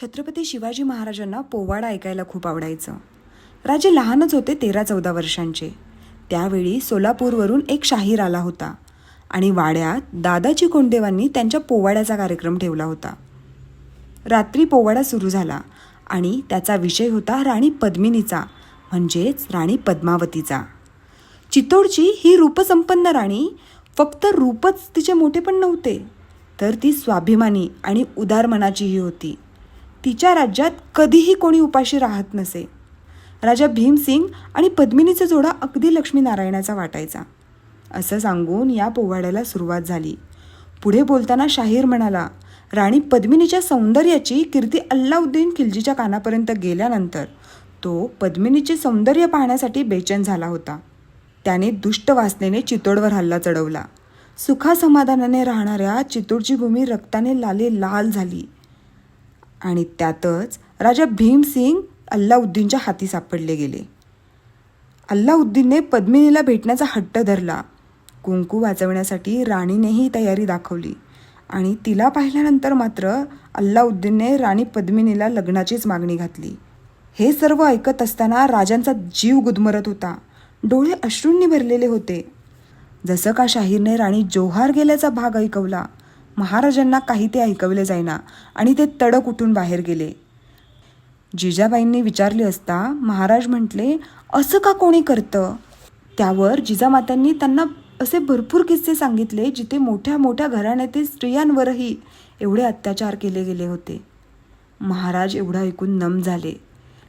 छत्रपती शिवाजी महाराजांना पोवाडा ऐकायला खूप आवडायचं. राजे लहानच होते तेरा चौदा वर्षांचे. त्यावेळी सोलापूरवरून एक शाहीर आला होता आणि वाड्यात दादाजी कोंडदेवांनी त्यांच्या पोवाड्याचा कार्यक्रम ठेवला होता. रात्री पोवाडा सुरू झाला आणि त्याचा विषय होता राणी पद्मिनीचा म्हणजेच राणी पद्मावतीचा. चित्तोडची ही रूपसंपन्न राणी फक्त रूपच तिचे मोठे पण नव्हते तर ती स्वाभिमानी आणि उदार मनाचीही होती. तिच्या राज्यात कधीही कोणी उपाशी राहत नसे. राजा भीमसिंग आणि पद्मिनीचा जोडा अगदी लक्ष्मीनारायणाचा वाटायचा. असं सांगून या पोवाड्याला सुरुवात झाली. पुढे बोलताना शाहीर म्हणाला राणी पद्मिनीच्या सौंदर्याची कीर्ती अल्लाउद्दीन खिलजीच्या कानापर्यंत गेल्यानंतर तो पद्मिनीचे सौंदर्य पाहण्यासाठी बेचैन झाला होता. त्याने दुष्ट वासनेने चितोडवर हल्ला चढवला. सुखासमाधानाने राहणाऱ्या चितोडची भूमी रक्ताने लाले लाल झाली. आणि त्यातच राजा भीमसिंग अल्लाउद्दीनच्या हाती सापडले गेले. अल्लाउद्दीनने पद्मिनीला भेटण्याचा हट्ट धरला. कुंकू वाचवण्यासाठी राणीनेही तयारी दाखवली आणि तिला पाहिल्यानंतर मात्र अल्लाउद्दीनने राणी पद्मिनीला लग्नाचीच मागणी घातली. हे सर्व ऐकत असताना राजांचा जीव गुदमरत होता. डोळे अश्रूंनी भरलेले होते. जसं का शाहीरने राणी जोहार गेल्याचा भाग ऐकवला महाराजांना काही ते ऐकवले जाईना आणि ते तडक उठून बाहेर गेले. जिजाबाईंनी विचारले असता महाराज म्हटले असं का कोणी करतं? त्यावर जिजामातांनी त्यांना असे भरपूर किस्से सांगितले जिथे मोठ्या मोठ्या घराण्यातील स्त्रियांवरही एवढे अत्याचार केले गेले होते. महाराज एवढं ऐकून नम झाले.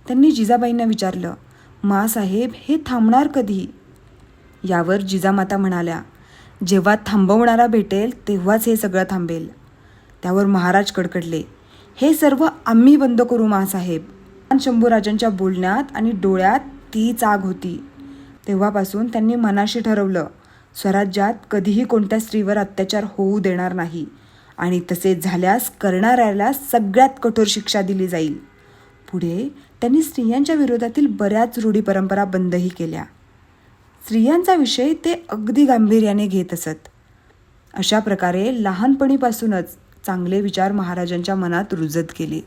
त्यांनी जिजाबाईंना विचारलं मा साहेब हे थांबणार कधी? यावर जिजामाता म्हणाल्या जेव्हा थांबवणारा भेटेल तेव्हाच हे सगळं थांबेल. त्यावर महाराज कडकडले. हे सर्व आम्ही बंद करू मासाहेब. शंभूराजांच्या बोलण्यात आणि डोळ्यात तीच आग होती. तेव्हापासून त्यांनी मनाशी ठरवलं स्वराज्यात कधीही कोणत्या स्त्रीवर अत्याचार होऊ देणार नाही आणि तसे झाल्यास करणाऱ्याला सगळ्यात कठोर शिक्षा दिली जाईल. पुढे त्यांनी स्त्रियांच्या विरोधातील बऱ्याच रूढी परंपरा बंदही केल्या. स्त्रियांचा विषय ते अगदी गांभीर्याने घेत असत. अशा प्रकारे लहानपणीपासूनच चांगले विचार महाराजांच्या मनात रुजत गेले.